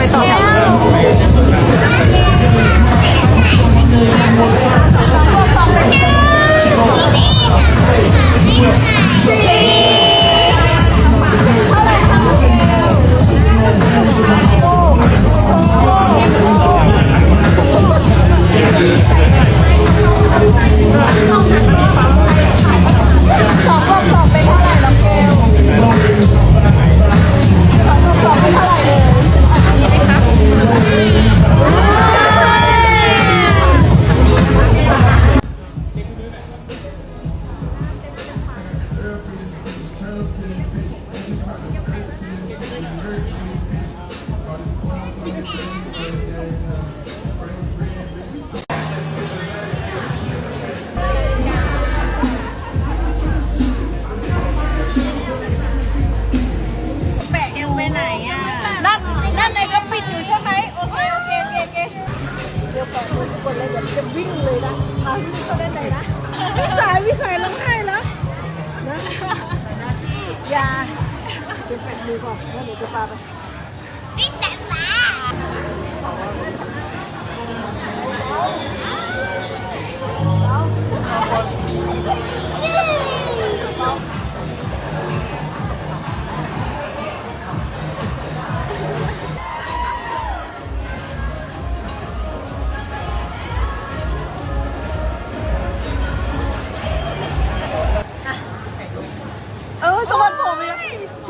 ด้ ด้านด้านในก็ปิดอยู่ใช่ไหมโอเคโอเคโอเคโอเคเดี๋ยวก่อนทุกคนเลยเดี๋ยวจะวิ่งเลยนะพาวิ่งเข้าด้านในนะวิสายวิสายร้อง ก่อนแล้วเดี๋ยวจะพาไปจิ๊ก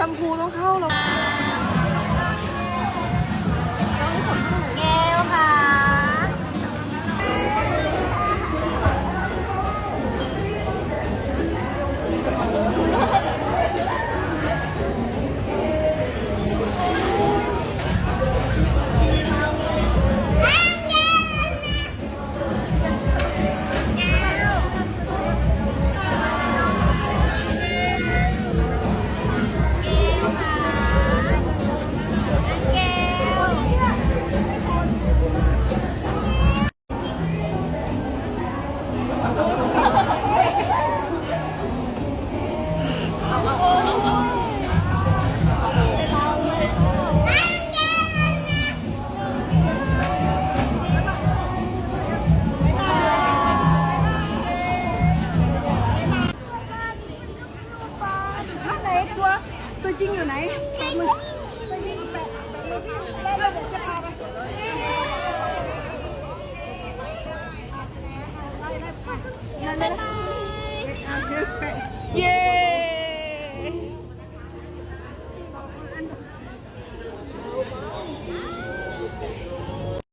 มพูต้องเข้าแล้ว ตัวจริงอยู่ไหนแปะมือตัวจริงแปะแปะมือได้เลยเดี๋ยวจะพาไปได้ได้ไปนั่นเลยแปะเย้